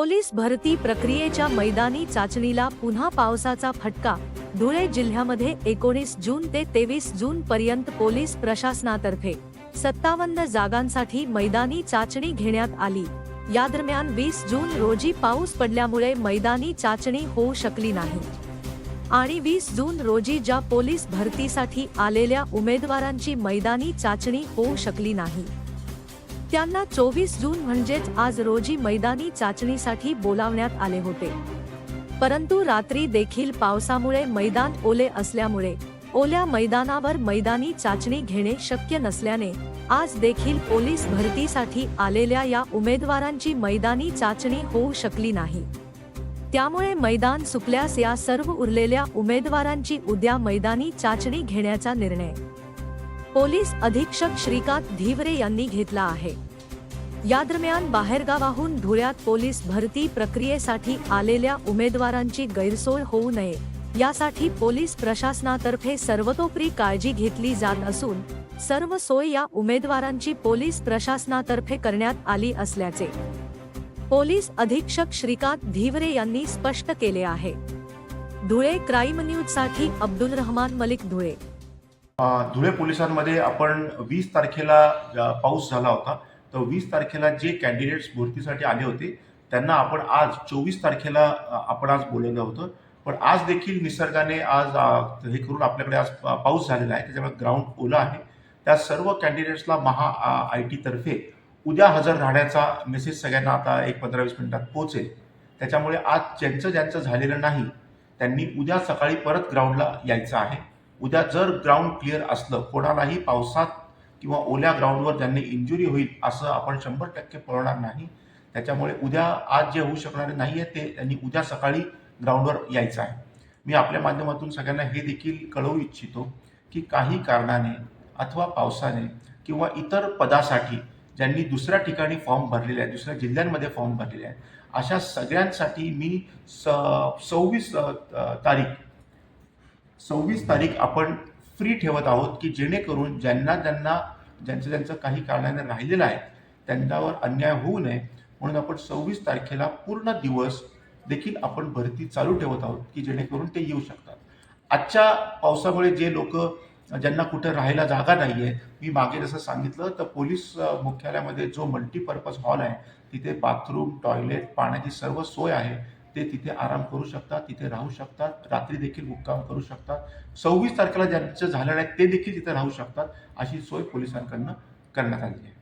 Police भरती प्रक्रियेच्या मैदानी चाचणीला पुन्हा पावसाचा फटका. धुळे जिल्ह्यामध्ये एकोणीस जून ते तेवीस जून पर्यंत पोलीस प्रशासनातर्फे सत्तावन्न जागांसाठी मैदानी चाचणी घेण्यात आली. या दरम्यान वीस जून रोजी पाऊस पडल्यामुळे मैदानी चाचणी होऊ शकली नाही. आणि वीस जून रोजी ज्या पोलीस भरतीसाठी आलेल्या उमेदवारांची मैदानी चाचणी होऊ शकली नाही. त्यांना चोवीस जून म्हणजेच आज रोजी मैदानी चाचणीसाठी बोलावण्यात आले होते. परंतु रात्री देखील पावसामुळे मैदान ओले असल्यामुळे ओल्या मैदानावर मैदानी चाचणी घेणे शक्य नसल्याने आज देखील पोलीस भरतीसाठी आलेल्या या उमेदवारांची मैदानी चाचणी होऊ शकली नाही. त्यामुळे मैदान सुकल्यास या सर्व उरलेल्या उमेदवारांची उद्या मैदानी चाचणी घेण्याचा निर्णय पोलीस अधीक्षक श्रीकांत धीवरे यांनी घेतला आहे. या दरम्यान बाहेरगावाहून धुळ्यात पोलीस भरती प्रक्रियेसाठी आलेल्या उमेदवारांची गैरसोय होऊ नये यासाठी पोलीस प्रशासनातर्फे सर्वतोपरी काळजी घेतली जात असून सर्व सोय या उमेदवारांची पोलीस प्रशासनातर्फे करण्यात आली असल्याचे पोलीस अधीक्षक श्रीकांत धीवरे यांनी स्पष्ट केले आहे. धुळे क्राईम न्यूजसाठी अब्दुल रहमान मलिक धुळे. धुळे पोलिसांमध्ये आपण वीस तारखेला पाऊस झाला होता. तर वीस तारखेला जे कॅन्डिडेट्स भरतीसाठी आले होते त्यांना आपण आज चोवीस तारखेला आपण आज बोलवलं होतं. पण आज देखील निसर्गाने आज हे करून आपल्याकडे आज पाऊस झालेला आहे. त्याच्यामुळे ग्राउंड ओला आहे. त्या सर्व कॅन्डिडेट्सला महा आय टीतर्फे उद्या हजर राहण्याचा मेसेज सगळ्यांना आता एक पंधरा वीस मिनिटात पोहोचेल. त्याच्यामुळे आज ज्यांचं ज्यांचं झालेलं नाही त्यांनी उद्या सकाळी परत ग्राउंडला यायचं आहे. उद्या जर ग्राउंड क्लिअर असलं कोणालाही पावसात किंवा ओल्या ग्राउंडवर ज्यांनी इंजुरी होईल असं आपण शंभर टक्के पळवणार नाही. त्याच्यामुळे उद्या आज जे होऊ शकणारे नाही आहे ते त्यांनी उद्या सकाळी ग्राउंडवर यायचं आहे. मी आपल्या माध्यमातून सगळ्यांना हे देखील कळवू इच्छितो की काही कारणाने अथवा पावसाने किंवा इतर पदासाठी ज्यांनी दुसऱ्या ठिकाणी फॉर्म भरलेले आहेत दुसऱ्या जिल्ह्यांमध्ये फॉर्म भरलेले आहेत अशा सगळ्यांसाठी मी स सव्वीस तारीख सव्वीस तारीख आपण फ्री ठेवत आहोत की जेणेकरून ज्यांना ज्यांना ज्यांचं ज्यांचं काही कारणाने राहिलेलं आहे त्यांच्यावर अन्याय होऊ नये. म्हणून आपण सव्वीस तारखेला पूर्ण दिवस देखील आपण भरती चालू ठेवत आहोत की जेणेकरून ते येऊ शकतात. आजच्या पावसामुळे जे लोक ज्यांना कुठं राहायला जागा नाही आहे मी मागे जसं सांगितलं तर पोलीस मुख्यालयामध्ये जो मल्टीपर्पज हॉल आहे तिथे बाथरूम टॉयलेट पाण्याची सर्व सोय आहे. ते तिथे आराम करू शकतात तिथे राहू शकतात रात्री देखील मुक्काम करू शकतात. सव्वीस तारखेला ज्यांचं झालेलं आहे ते देखील तिथे राहू शकतात अशी सोय पोलिसांकडनं करण्यात आली आहे.